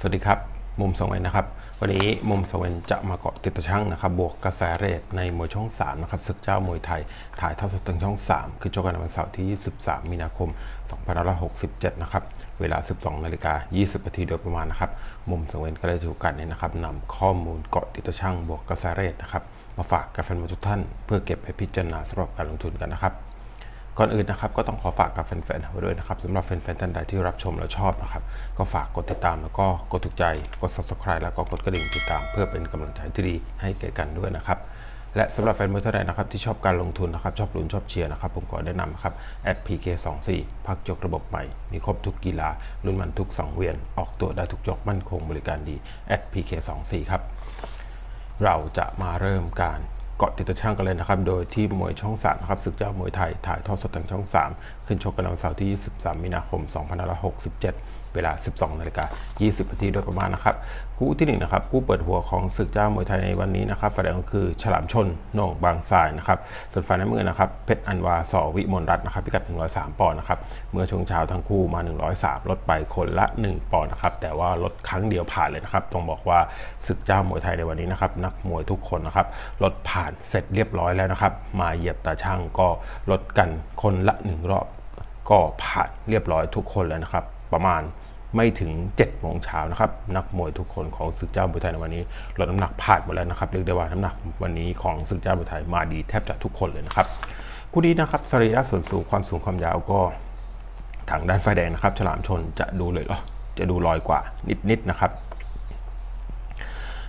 สวัสดีครับ มุมสองเวนนะครับ วันนี้มุมสองเวนจะมาเกาะติดตะช่างนะครับ บวกกระแสเรทในมวยช่อง 3 นะครับศึกเจ้ามวยไทย ถ่ายทอดสดทางช่อง 3 คือโจกันในวันเสาร์ที่ 23 มีนาคม 2567 นะครับ เวลา 12 นาฬิกา 20 นาทีโดยประมาณนะครับ มุมสองเวนก็ได้ถือโอกาสนี้นะครับนำข้อมูลเกาะติดตะช่างบวกกระแสเรทนะครับ มาฝากกับแฟนมวยทุกท่าน เพื่อเก็บไปพิจารณาสำหรับการลงทุนกันนะครับ ก่อนอื่นนะครับก็ต้องขอฝากกับแฟนๆไว้ด้วยนะครับสำหรับแฟนๆท่านใดที่รับชมและชอบนะครับ ก็ฝากกดติดตามแล้วก็กดถูกใจกด subscribe แล้วก็กดกระดิ่งติดตาม เพื่อเป็นกำลังใจที่ดีให้แก่กันด้วยนะครับและสำหรับแฟนมวยท่านใดนะครับที่ชอบการลงทุนนะครับชอบลุ้นชอบเชียร์นะครับผมขอแนะนำครับแอด PK24 พักยกระบบใหม่ มีครบทุกกีฬาลุ้นมันทุกสังเวียน ออกตัวได้ทุกยกมั่นคงบริการดีแอด PK24 ครับเราจะมาเริ่มการ เกาะติดตะช่างกันเลยนะครับ โดยที่มวยช่อง 3 นะครับศึกเจ้ามวยไทยถ่ายทอดสดทางช่อง 3 ขึ้นชกกันในวันเสาร์ที่ 23 มีนาคม 2567 เวลา 12นาฬิกา20นาทีโดยประมาณนะครับ คู่ที่ 1 นะครับ คู่เปิดหัวของศึกเจ้ามวยไทยในวันนี้นะครับฝ่ายแดงก็คือฉลามชนโหน่งบางทรายนะครับ ส่วนฝ่ายน้ำเงินนะครับเพชรอันวาสอวิมลรัตน์นะครับพิกัด 103 ปอนด์นะครับ เมื่อช่วงเช้าทั้งคู่มา 103 ลดไปคนละ 1 ปอนด์นะครับ แต่ว่าลดครั้งเดียวผ่านเลยนะครับ ต้องบอกว่าศึกเจ้ามวยไทยในวันนี้นะครับ นักมวยทุกคนนะครับ ลดผ่านเสร็จเรียบร้อยแล้วนะครับ มาเหยียบตาช่างก็ลดกันคนละ 1 รอบก็ผ่านเรียบร้อยทุกคนแล้วนะครับ ประมาณไม่ถึง7โมงเช้านะครับนักมวยทุกคนของศึกเจ้ามวยไทยในวันนี้ลดน้ำหนักผ่านหมดแล้วนะครับเรียกได้ว่าน้ำหนักวันนี้ของศึกเจ้ามวยไทยมาดีแทบจะทุกคนเลยนะครับคู่นี้นะครับสรีระส่วนสูงความสูงความยาวก็ทางด้านไฟแดงนะครับ ฉลามชนจะดูเลยเหรอจะดูลอยกว่านิดๆนะครับ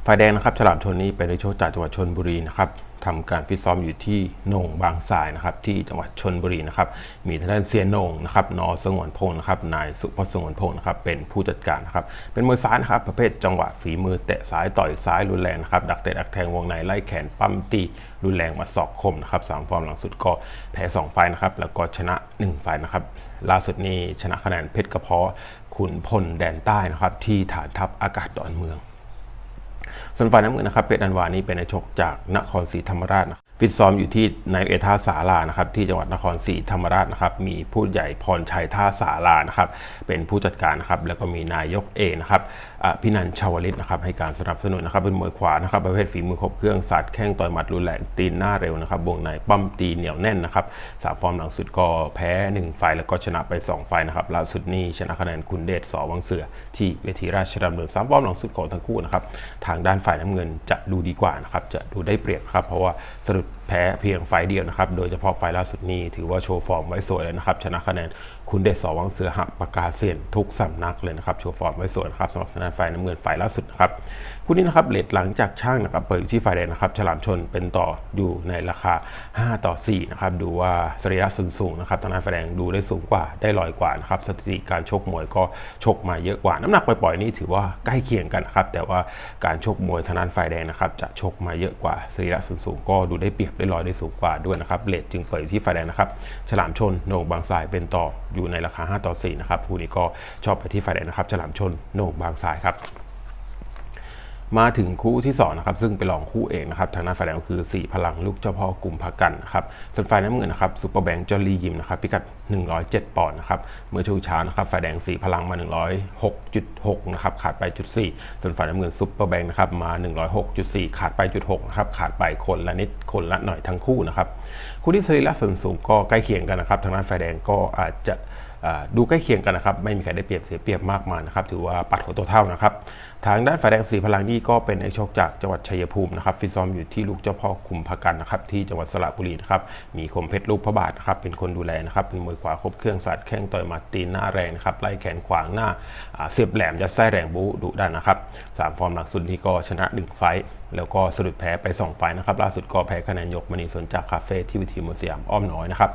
ไฟแดงนะครับ ฉลามชนนี้เป็นนักชกจากจังหวัดชนบุรีนะครับ ทำการฟิตซ้อมอยู่ที่โหน่งบางทรายนะครับที่จังหวัดชนบุรีนะครับมีทางด้านเซียนโหน่งนะครับนอสงวนพงศ์นะครับนายสุพจน์สงวนพงศ์นะครับเป็นผู้จัดการนะครับเป็นมวยซ้ายนะครับประเภทจังหวะฝีมือเตะซ้ายต่อยซ้ายรุนแรงนะครับดักเตะดักแทงวงในไล่แขนปั้มตีรุนแรงมาศอกคมนะครับสามฟอร์มหลังสุดก็แพ้2ไฟนะครับแล้วก็ชนะ 1 ไฟนะครับล่าสุดนี้ชนะคะแนนเพชรกระเพาะขุนพลแดนใต้นะครับที่ฐานทัพอากาศดอนเมือง ส่วนฝ่ายน้ำเงินนะครับเพชรอันวานี่เป็นนักชกจากนครศรีธรรมราชนะฟิตซ้อมอยู่ที่ในเอท่าสารานะครับที่จังหวัดนครศรีธรรมราชนะครับมีผู้ใหญ่พรชัยท่าสารานะครับเป็นผู้จัดการนะครับแล้วก็มีนายกเอนะครับ พินันชาวลิตนะครับให้การสนับสนุนนะครับเป็นมวยขวานะครับประเภทฝีมือครบเครื่องสัดแข้งต่อยหมัดรุนแรงตีนหน้าเร็วนะครับวงในปั้มตีเหนียวแน่นนะครับสามฟอร์มหลังสุดก็แพ้ 1 ไฟแล้วก็ชนะไป 2 ไฟนะครับล่าสุดนี่ชนะคะแนนคุณเดชสอวังเสือ ที่เวทีราชดำเนินสามฟอร์มหลังสุดของทั้งคู่นะครับทางด้านฝ่ายน้ำเงินจะดูดีกว่านะครับจะดูได้เปรียบครับเพราะว่าสะดุด แพ้เพียงไฟเดียวนะครับ โดยเฉพาะไฟล่าสุดนี้ถือว่าโชว์ฟอร์มไว้สวยเลยนะครับ ชนะคะแนนคุณเดชสอวังเสือหักปากกาเซียนทุกสำนักเลยนะครับ โชว์ฟอร์มไว้สวยนะครับสำหรับทางด้านฝ่ายน้ำเงินฝ่ายล่าสุดนะครับคู่นี้นะครับเลทหลังจากช่างนะครับเปิดที่ฝ่ายแดงนะครับฉลามชนเป็นต่ออยู่ในราคา 5 ต่อ4นะครับดูว่าสรีระส่วนสูงนะครับทางด้านฝ่ายแดงดูได้สูงกว่าได้ลอยกว่านะครับสถิติการชกมวยก็ชกมาเยอะกว่า น้ำหนักปล่อยๆนี่ถือว่าใกล้เคียงกันนะครับแต่ว่าการชกมวยทางด้านฝ่ายแดงนะครับจะชกมาเยอะกว่าสรีระส่วนสูงก็ดูได้เปรียบได้ลอยได้สูงกว่าด้วยนะครับเลทจึงเปิดอยู่ที่ไฟแดงนะครับฉลามชนโหน่งบางสายเป็นต่ออยู่ในราคา 5 ต่อ 4 นะครับคู่นี้ก็ชอบไปที่ไฟแดงนะครับฉลามชนโหน่งบางสายครับ มาถึงคู่ที่2นะครับซึ่งเป็นรองคู่เอกนะครับทางด้านฝ่ายแดงก็คือ 4 พลังลูกเจ้าพ่อกลุ่มพากันนะครับส่วนฝ่ายน้ำเงินนะครับซูเปอร์แบงค์จอลลี่ยิมนะครับพิกัด 107 ปอนด์นะครับเมื่อช่วงเช้านะครับฝ่ายแดง 4 พลังมา 106.6นะครับขาดไปจุด4ส่วนฝ่ายน้ำเงินซูเปอร์แบงค์นะครับมา 106.4 ขาดไปจุด6นะครับขาดไปคนละนิดคนละหน่อยทั้งคู่นะครับคู่ที่สรีระส่วนสูงก็ใกล้เคียงกันนะครับทางด้านฝ่ายแดงก็อาจจะ ดูใกล้เคียงกันนะครับ ไม่มีใครได้เปรียบเสียเปรียบมากมายนะครับ ถือว่าปัดหัวตัวเท่านะครับ ทางด้านฝ่ายแดงสีพลังนี่ก็เป็นไอโชคจากจังหวัดชัยภูมินะครับฟิตซ้อมอยู่ที่ลูกเจ้าพ่อคุมพากันนะครับ ที่จังหวัดสระบุรีนะครับ มีคมเพชรลูกพระบาทนะครับ เป็นคนดูแลนะครับ เป็นมวยขวาครบเครื่องสัตว์แข้งต่อยหมัดตีนหน้าแรงนะครับ ไล่แขนขวางหน้าเสียบแหลมยัดไส้แรงบูดุดันนะครับสามฟอร์มหลังสุดนี้ก็ชนะหนึ่งไฟต์แล้วก็สะดุดแพ้ไปสองไฟต์นะครับ ล่าสุดก็แพ้คะแนนยกมณีสนจากคาเฟ่ที่วิทีมสยามอ้อมน้อยนะครับ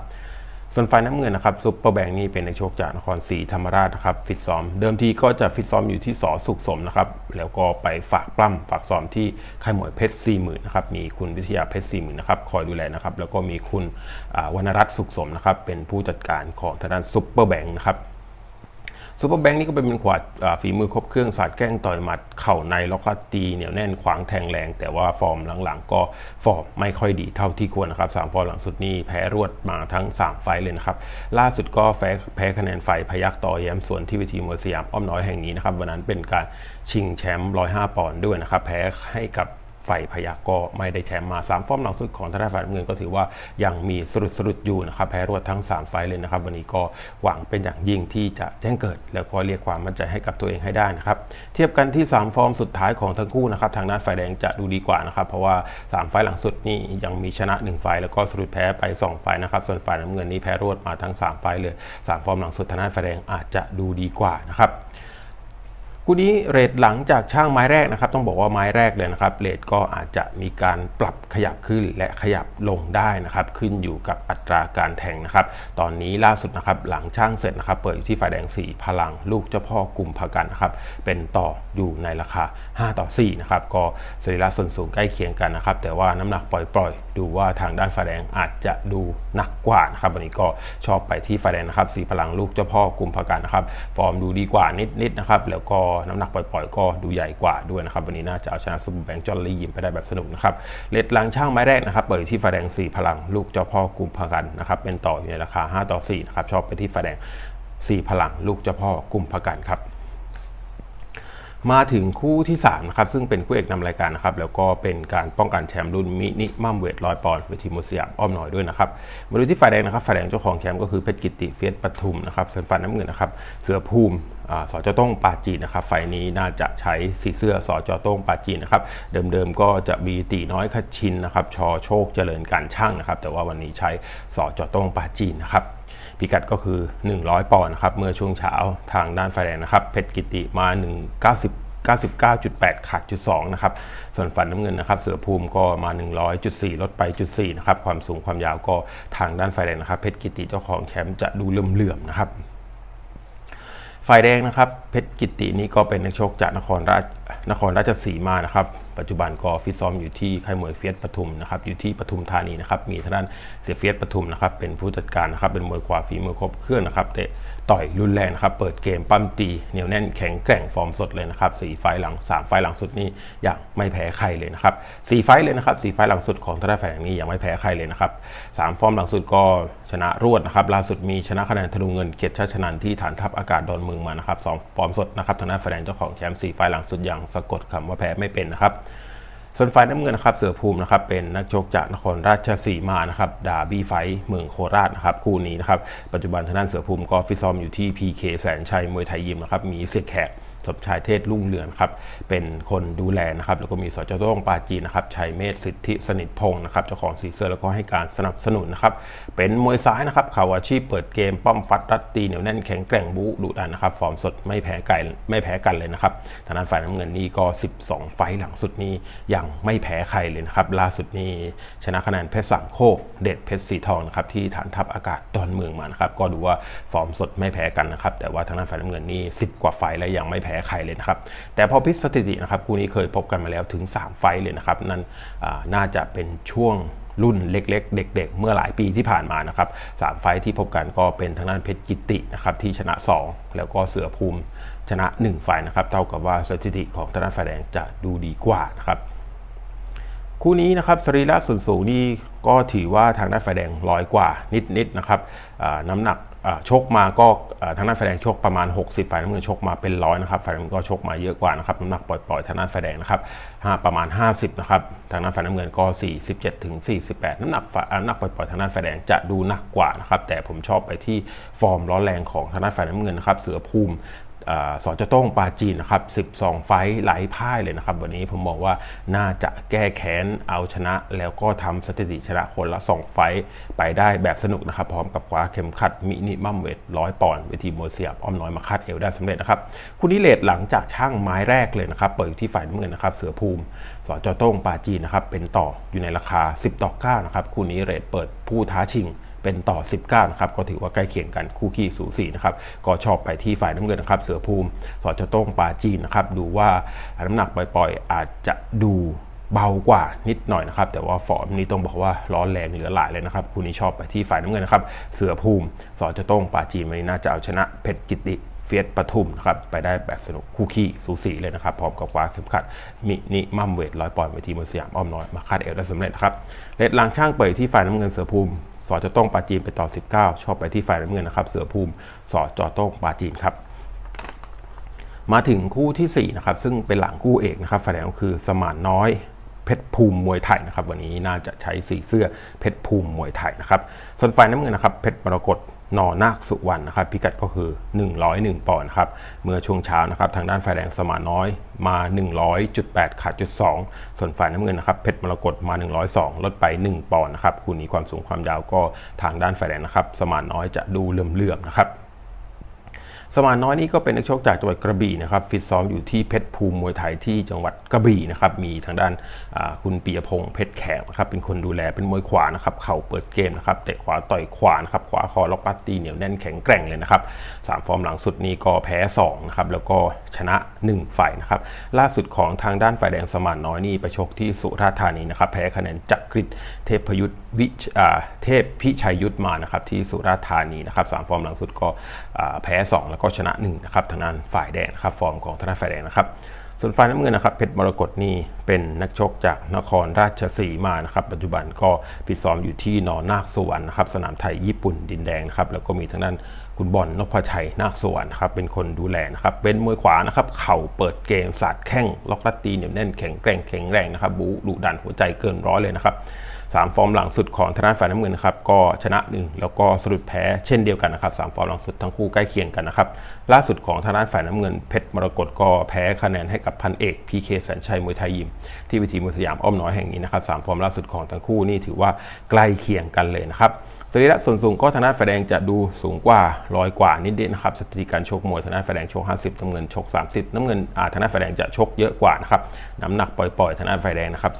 ส่วนไฟน้ำเงินนะครับซุปเปอร์แบงค์นี่เป็นนักชคจากนครศรีธรรมราชนะครับฟิตซ้อม เดิมทีก็จะฟิตซ้อมอยู่ที่สอสุขสมนะครับแล้วก็ไปฝากปล้ำฝากซ้อมที่ค่ายมวยเพชรสี่หมื่นนะครับมีคุณวิทยาเพชรสี่หมื่นนะครับคอยดูแลนะครับแล้วก็มีคุณวรรณรัตน์สุขสมนะครับเป็นผู้จัดการของทางด้านซุปเปอร์แบงค์นะครับ ซูเปอร์แบงค์นี่ก็เป็นขวาดฝีมือครบเครื่องสาดแกล้งต่อยหมัด เข่าในล็อกลัดตีเหนียวแน่นขวางแทงแรง แต่ว่าฟอร์มหลังๆ ก็ฟอร์มไม่ค่อยดีเท่าที่ควรนะครับสามฟอร์มหลังสุดนี่แพ้รวดมาทั้ง 3 ไฟเลยนะครับ ล่าสุดก็แพ้แพ้คะแนนไฟพยักต่อแย้มส่วนที่เวทีมวยสยามอ้อมน้อยแห่งนี้นะครับวันนั้นเป็นการชิงแชมป์105ปอนด์ด้วยนะครับแพ้ให้กับ ไฟพยักก็ไม่ได้แชมป์มา 3 ฟอร์มหลังสุดของทางด้านฝ่ายเงินก็ถือว่ายังมีสรุดสรุดอยู่นะครับแพ้รวดทั้ง 3 ไฟเลยนะครับ วันนี้ก็หวังเป็นอย่างยิ่งที่จะแจ้งเกิด แล้วก็เรียกความมั่นใจให้กับตัวเองให้ได้นะครับเทียบกันที่ 3 ฟอร์มสุดท้ายของทั้งคู่นะครับทางด้านฝ่ายแดงจะดูดีกว่านะครับเพราะว่า 3 ไฟหลังสุดนี่ยังมีชนะ 1 ไฟแล้วก็สรุดแพ้ไป 2 ไฟนะครับส่วนฝ่ายน้ำเงินนี่แพ้รวดมาทั้ง 3 ไฟเลย 3 ฟอร์มหลังสุดทางด้านฝ่ายแดงอาจจะดูดีกว่านะครับ คู่นี้เรทหลังจากช่างไม้แรกนะครับ ต้องบอกว่าไม้แรกเลยนะครับเรทก็อาจจะมีการปรับขยับขึ้นและขยับลงได้นะครับ ขึ้นอยู่กับอัตราการแทงนะครับ ตอนนี้ล่าสุดนะครับหลังช่างเสร็จนะครับ เปิดอยู่ที่ฝ่ายแดง 4 พลังลูกเจ้าพ่อกลุ่มพากันนะครับ เป็นต่ออยู่ในราคา 5 ต่อ4นะครับก็สรีระส่วนสูงใกล้เคียงกันนะครับ แต่ว่าน้ำหนักปล่อยๆ ดูว่าทางด้านฝ่ายแดงอาจจะดูหนักกว่านะครับวันนี้ก็ชอบไปที่ฝ่ายแดงนะครับสีพลังลูกเจ้าพ่อกลุ่มพากันนะครับ ฟอร์มดูดีกว่านิดๆนะครับแล้วก็น้ำหนักปล่อยๆ ก็ดูใหญ่กว่าด้วยนะครับ วันนี้น่าจะเอาชนะซุปเปอร์แบงค์จอลลี่ยิมไปได้แบบสนุกนะครับเลดลังช่างไม้แรกนะครับเปิดที่ฝ่ายแดงสีพลัง ลูกเจ้าพ่อกลุ่มพกันนะครับเป็นต่ออยู่ในราคา 5 ต่อ4นะครับชอบไปที่ฝ่ายแดงสีพลัง ลูกเจ้าพ่อกลุ่มพกันครับมาถึงคู่ที่3นะครับซึ่งเป็นคู่เอกนำรายการนะครับแล้วก็เป็นการป้องกันแชมป์รุ่นมินิมัมเวทร้อยปอนด์เวทีมวยสยามอ้อมหน้อยด้วยนะครับมาดูที่ฝ่ายแดงนะครับฝ่ายแดงเจ้าของแชมป์ก็คือเพชรกิติเฟียสปทุมนะครับส่วนฝ่ายน้ำเงินนะครับเสือภูมิ สจต้งปาจีนนะครับไฟนี้น่าจะใช้สีเสื้อสจต้งปาจีนนะครับ เดิมๆก็จะมีตีน้อยขชินนะครับชอโชคเจริญการช่างนะครับ แต่ว่าวันนี้ใช้สจต้งปาจีนนะครับพิกัดก็คือ 100 ปอนด์นะครับเมื่อช่วงเช้าทางด้านไฟแดงนะครับเพชรกิติมา 190 99.8 ขาดจุด2นะครับ ส่วนฝันน้ำเงินนะครับ เสือภูมิก็มา 100.4 ลดไปจุด4นะครับ ความสูงความยาวก็ทางด้านไฟแดงนะครับ เพชรกิติเจ้าของแชมป์จะดูเหลื่อมๆนะครับ ฝ่ายแดงนะครับเพชรกิตินี่ก็เป็นนักชกจากนครราชนครราชสีมานะครับปัจจุบันก็ฟิตซ้อมอยู่ที่ค่ายมวยเฟียสปทุมนะครับอยู่ที่ปทุมธานีนะครับมีทางด้านเสียเฟียสปทุมนะครับเป็นผู้จัดการนะครับเป็นมวยขวาฝีมือครบเครื่องนะครับเตะ ต่อยรุนแรงนะครับ เปิดเกมปั้มตีเหนียวแน่นแข็งแกร่งฟอร์มสดเลยนะครับสี่ไฟล์หลังสามไฟล์หลังสุดนี่ยังไม่แพ้ใครเลยนะครับสี่ไฟล์เลยนะครับสี่ไฟล์หลังสุดของทางด้านฝ่ายแดงนี้อยังไม่แพ้ใครเลยนะครับสามฟอร์มหลังสุดก็ชนะรวดนะครับล่าสุดมีชนะคะแนนธนูเงินเกียรติชาชนันที่ฐานทัพอากาศดอนเมืองมานะครับสองฟอร์มสดนะครับทางด้านฝ่าแดงเจ้าของแชมป์สี่ไฟล์หลังสุดอย่างสะกดคำว่าแพ้ไม่เป็นนะครับ ส่วนฝ่ายน้ำเงินนะครับเสือภูมินะครับเป็นนักชกจากนครราชสีมานะครับดาบี้ไฟท์เมืองโคราชนะครับคู่นี้นะครับปัจจุบันทางด้านเสือภูมิก็ฟิตซ้อมอยู่ที่ PK แสนชัยมวยไทยยิมนะครับมีเสียแขก สมชายเทศรุ่งเรืองครับเป็นคนดูแลนะครับแล้วก็มีสจโต้งปาจีนะครับชัยเมธสิทธิสนิทพงศ์นะครับเจ้าของสีเสื้อแล้วก็ให้การสนับสนุนนะครับเป็นมวยซ้ายนะครับเข่าอาชีพเปิดเกมป้อมฟัดรัดตีเหนียวแน่นแข็งแกร่งบูดุดันนะครับฟอร์มสดไม่แพ้ไก่ไม่แพ้กันเลยนะครับทางด้านฝ่ายน้ำเงินนี่ก็ 12 ไฟหลังสุดนี่ยังไม่แพ้ใครเลยนะครับล่าสุดนี่ชนะคะแนนเพชรสามโคกเด็ดเพชรสีทองนะครับที่ฐานทัพอากาศดอนเมืองมานะครับก็ดูว่าฟอร์มสดไม่แพ้กันนะครับแต่ว่าทางด้านฝ่ายน้ำเงินนี่10 กว่าไฟแล้วยังไม่แพ้ใครเลยนะครับ แต่พอพิสถิตินะครับคู่นี้เคยพบกันมาแล้วถึง 3 ไฟต์เลยนะครับ นั่นน่าจะเป็นช่วงรุ่นเล็กๆ เด็ก ๆ เมื่อหลายปีที่ผ่านมานะครับสามไฟท์ที่พบกันก็เป็นทางด้านเพชรกิตินะครับที่ชนะ 2 แล้วก็เสือภูมิชนะ 1 ไฟท์นะครับเท่ากับว่าสถิติของทางด้านฝ่ายแดงจะดูดีกว่านะครับคู่นี้นะครับสรีระส่วนสูงนี่ก็ถือว่าทางด้านฝ่ายแดงร้อยกว่านิดๆนะครับน้ำหนัก ชกมาก็ทางด้านไฟแดงชกประมาณ 60 ฝ่ายน้ำเงินชกมาเป็นร้อยนะครับฝ่ายน้ำเงินก็ชกมาเยอะกว่านะครับน้ำหนักปล่อยๆทางด้านไฟแดงนะครับประมาณ 50นะครับทางด้านฝ่ายน้ำเงินก็ 47ถึง48 น้ำหนักฝ่ายน้ำหนักปล่อยๆทางด้านไฟแดงจะดูหนักกว่านะครับแต่ผมชอบไปที่ฟอร์มร้อนแรงของทางด้านฝ่ายน้ำเงินนะครับเสือภูมิ สอจะต้องปาจีนนะครับ 12 ไฟท์ไหลพ่ายเลยนะครับ วันนี้ผมบอกว่าน่าจะแก้แค้นเอาชนะ แล้วก็ทำสถิติชนะคนละ 2 ไฟท์ไปได้แบบสนุกนะครับ พร้อมกับคว้าเข็มขัดมินิมัมเวทร้อยปอนด์เวทีมวยสยามอ้อมน้อยมาคาดเอวได้สำเร็จนะครับ คู่นี้เลทหลังจากช่างไม้แรกเลยนะครับ เปิดอยู่ที่ฝ่ายน้ำเงินนะครับ เสือภูมิสอจอโต้งปาจีนนะครับ เป็นต่ออยู่ในราคา 10 ต่อ9นะครับ คู่นี้เรทเปิดผู้ท้าชิง เป็นต่อ 19 นะครับ ก็ถือว่าใกล้เคียงกันคู่ขี้สูสีนะครับ ก็ชอบไปที่ฝ่ายน้ำเงินนะครับ เสือภูมิ สอจโต้งปาจีนนะครับ ดูว่าน้ำหนักปล่อยๆ อาจจะดูเบากว่านิดหน่อยนะครับ แต่ว่าฟอร์มนี้ต้องบอกว่าร้อนแรงเหลือหลายเลยนะครับคู่นี้ชอบไปที่ฝ่ายน้ำเงินนะครับ เสือภูมิ สอจโต้งปาจีนวันนี้น่าจะเอาชนะเพชรกิติ ฟีฟียสปทุมนะครับไปได้แบบสนุกคู่ขี้สูสีเลยนะครับพร้อมกับคว้าเข็มขัดมินิมัมเวทร้อยปอนด์เวทีมวยสยามอ้อมน้อยมาคาดเอวได้สำเร็จนะครับเลดลางช่างเปิดที่ฝ่ายน้ำเงินเสือภูมิสอจะต้องปาจีนไปต่อ 19 ชอบไปที่ฝ่ายน้ำเงินนะครับเสือภูมิสอจอต้องปาจีนครับมาถึงคู่ทีสี่4นะครับซึ่งเป็นหลังคู่เอกนะครับฝ่ายแดงคือสมานน้อยเพชรภูมิมวยไทยนะครับวันนี้น่าจะใช้สีเสื้อเพชรภูมิมวยไทยนะครับส่วนฝ่ายน้ำเงินนะครับเพชรมรกต นอนาคสุวรรณนะครับพิกัดก็คือ 101 ปอนด์ครับเมื่อช่วงเช้านะครับทางด้านฝ่ายแดงสมานน้อยมา 100.8ขาดจุด2ส่วนฝ่ายน้ำเงินนะครับเพชรมรกตมา 102 ลดไป 1 ปอนด์นะครับคู่นี้ความสูงความยาวก็ทางด้านฝ่ายแดงนะครับสมานน้อยจะดูเลื่อมๆนะครับ สมานน้อยนี่ก็เป็นนักชกจากจังหวัดกระบี่นะครับฟิตซ้อมอยู่ที่เพชรภูมิมวยไทยที่จังหวัดกระบี่นะครับมีทางด้านคุณปียพงษ์เพชรแขกนะครับเป็นคนดูแลเป็นมวยขวานะครับเข่าเปิดเกมนะครับเตะขวาต่อยขวานะครับขวาคอล็อกปัดตีเหนียวแน่นแข็งแกร่งเลยนะครับสามฟอร์มหลังสุดนี้ก็แพ้2นะครับแล้วก็ชนะ 1 ฝ่ายนะครับล่าสุดของทางด้านฝ่ายแดงสมานน้อยนี่ไปชกที่สุราษฎร์ธานีนะครับแพ้คะแนนจักริดเทพยุทธวิชเทพพิชัยยุทธมานะครับที่สุราษฎร์ธานีนะครับสามฟอร์มหลังสุดก็แพ้ 2 แล้วก็ชนะ1นะครับทางด้านฝ่ายแดงนะครับฟอร์มของทางด้านฝ่ายแดงนะครับ ส่วนฝ่ายน้ำเงินนะครับเพชรมรกตนี่เป็นนักชกจากนครราชสีมานะครับปัจจุบันก็ฟิตซ้อมอยู่ที่นอนาคสวรรค์นะครับสนามไทยญี่ปุ่นดินแดงนะครับแล้วก็มีทางด้านคุณบอลนพชัยนาคสวรรค์ครับเป็นคนดูแลนะครับเป็นมวยขวานะครับเข่าเปิดเกมสาดแข้งล็อกลัดตีเหนียวแน่นแข็งแกร่งแข็งแรงนะครับบูดุดันหัวใจเกินร้อยเลยนะครับ สามฟอร์มหลังสุดของทางด้านฝ่ายน้ำเงินนะครับก็ชนะหนึ่งแล้วก็สะดุดแพ้เช่นเดียวกันนะครับสามฟอร์มหลังสุดทั้งคู่ใกล้เคียงกันนะครับล่าสุดของทางด้านฝ่ายน้ำเงินเพชรมรกตก็แพ้คะแนนให้กับพันเอกพีเคแสนชัยมวยไทยยิม ที่วิธีมวยสยามอ้อมน้อยแห่งนี้นะครับสามฟอร์มล่าสุดของทั้งคู่นี่ถือว่าใกล้เคียงกันเลยนะครับ สรีระส่วนสูงก็ทางด้านฝ่ายแดงจะดูสูงกว่าร้อยกว่านิดๆนะครับสถิติการชกมวยทางด้านฝ่ายแดงชก 50น้ำเงินชก 30 น้ำเงินอาทางด้านฝ่ายแดงจะชกเยอะกว่านะครับน้ำหนักปล่อยๆทางด้านฝ่ายแดงนะครับ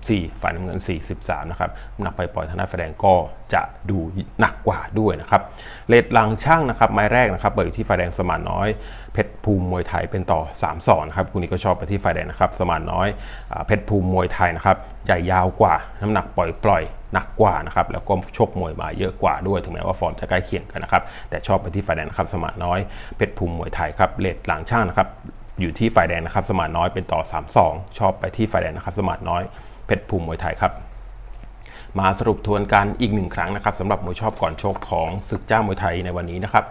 44 ฝ่ายน้ำเงิน 43นะครับน้ำหนักปล่อยๆทางด้านฝ่ายแดงก็ จะดูหนักกว่าด้วยนะครับเลดหลังช่างนะครับไม้แรกนะครับเปิดอยู่ที่ฝ่ายแดงสมานน้อยเพชรภูมิมวยไทยเป็นต่อ3 2นครับคุณนี้ก็ชอบไปที่ฝ่ายแดงนะครับสมานน้อยอเพชรภูมิมวยไทยนะครับใหญ่ยาวกว่าน้ำหนักปล่อยๆหนักกว่านะครับแล้วก็ชกมวยมาเยอะกว่าด้วย ถึงแม้ว่าฟอร์มจะใกล้เคียงกันนะครับแต่ชอบไปที่ฝ่ายแดงนะครับสมานน้อยเพชรภูมิมวยไทยครับเลดหลังช่างนะครับอยู่ที่ฝ่ายแดงนะครับสมานน้อยเป็นต่อ 3 2 ชอบไปที่ฝ่ายแดงนะครับสมานน้อยเพชรภูมิมวยไทยครับ มาสรุปทวนกันอีกหนึ่งครั้งนะครับสำหรับมวยชอบก่อนชกของศึกเจ้ามวยไทยในวันนี้นะครับ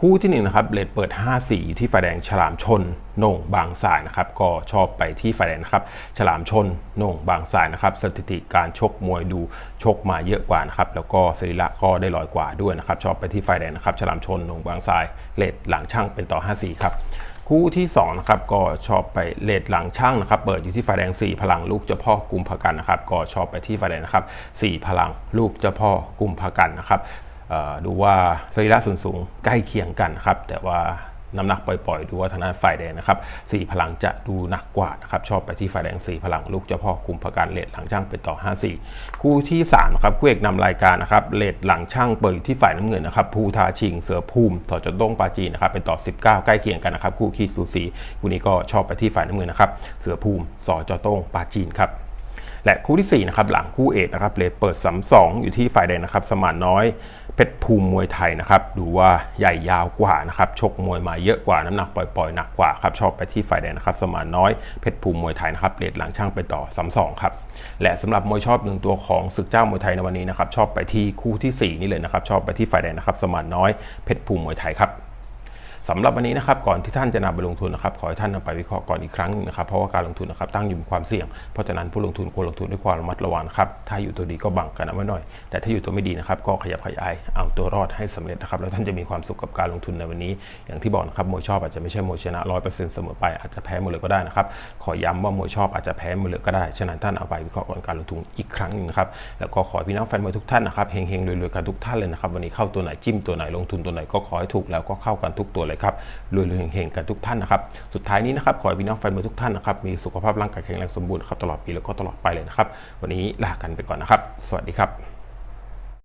คู่ที่หนึ่งนะครับเลดเปิด5-4อยู่ที่ฝ่ายแดงฉลามชนโหน่งบางสายนะครับก็ชอบไปที่ฝ่ายแดงนะครับฉลามชนโหน่งบางสายนะครับสถิติการชกมวยดูชกมาเยอะกว่านะครับแล้วก็สรีระก็ได้ลอยกว่าด้วยนะครับชอบไปที่ฝ่ายแดงนะครับฉลามชนโหน่งบางสายเลดหลังช่างเป็นต่อ5-4ครับ คู่ที่2นะครับก็ชอบไปเลดหลังช่างนะครับ เปิดอยู่ที่ฝ่ายแดง 4 พลังลูกเจ้าพ่อกุมภกันนะครับ ก็ชอบไปที่ฝ่ายแดงนะครับ 4 พลังลูกเจ้าพ่อกุมภกันนะครับดูว่าสรีระส่วนสูงใกล้เคียงกันนะครับ แต่ว่า น้ำหนักปล่อยๆ ดูว่าทางด้านฝ่ายแดงนะครับ4พลังจะดูหนักกว่านะครับชอบไปที่ฝ่ายแดง4พลังลูกเจ้าพ่อกุมภกันเลดหลังช่างเป็นต่อ 5-4 คู่ที่3นะครับคู่เอกนำรายการนะครับเลดหลังช่างเปิดที่ฝ่ายน้ำเงินนะครับภูทาชิง เสือภูมิต่อจดด้งปาจีนะครับเป็นต่อ 19 ใกล้เคียงกันนะครับคู่ขี้สูสีคู่นี้ก็ชอบไปที่ฝ่ายน้ำเงินนะครับเสือภูมิสอจอต้งปาจีนครับ และคู่ที่4นะครับหลังคู่เอกนะครับเลดเปิดสามสองอยู่ที่ฝ่ายแดงนะครับสมานน้อยเพชรภูมิมวยไทยนะครับดูว่าใหญ่ยาวกว่านะครับชกมวยมาเยอะกว่าน้ำหนักปล่อยๆหนักกว่าครับชอบไปที่ฝ่ายแดงนะครับสมานน้อยเพชรภูมิมวยไทยนะครับเลดหลังช่างไปต่อสามสองครับและสำหรับมวยชอบหนึ่งตัวของศึกเจ้ามวยไทยในวันนี้นะครับชอบไปที่คู่ทีสี่ 4 นี่เลยนะครับชอบไปที่ฝ่ายแดงนะครับสมานน้อยเพชรภูมิมวยไทยครับ สำหรับวันนี้นะครับก่อนที่ท่านจะนำไปลงทุนนะครับขอให้ท่านนำไปวิเคราะห์ก่อนอีกครั้งหนึงนะครับเพราะว่าการลงทุนนะครับตั้งอยู่บนความเสี่ยง เพราะฉะนั้นผู้ลงทุนควรลงทุนด้วยความระมัดระวังครับถ้าอยู่ตัวดีก็บังกันเอาไว้หน่อย แต่ถ้าอยู่ตัวไม่ดีนะครับก็ขยับขยายเอาตัวรอดให้สำเร็จนะครับแล้วท่านจะมีความสุขกับการลงทุนในวันนี้ อย่างที่บอกนะครับโมชอบอาจจะไม่ใช่โมชนะร้อยเปอร์เซ็นต์เสมอไปอาจจะแพ้หมดเลยก็ได้นะครับขอย้ำว่าโมชอบอาจจะแพ้หมดเลยก็ได้ฉะนั้นท่านเอาไปวิเคราะห์ก่อนการลงทุนอีกครั้งนึงนะครับแล้วก็ขอพี่น้องแฟนมวยทุกท่านนะครับเฮงๆรวยๆกันทุกท่านเลยนะครับวันนี้เข้าตัวไหนจิ้มตัวไหนลงทุนตัวไหนก็ขอให้ถูกแล้วก็เข้ากันทุกตัวเลยครับรวยๆเฮงๆกันทุกท่านนะครับสุดท้ายนี้นะครับขอให้พี่น้องแฟนมวยทุกท่านนะครับมีสุขภาพร่างกายแข็งแรงสมบูรณ์ครับตลอดปีแล้วก็ตลอดไปเลยนะครับวันนี้ลากันไปก่อนนะครับ สวัสดีครับ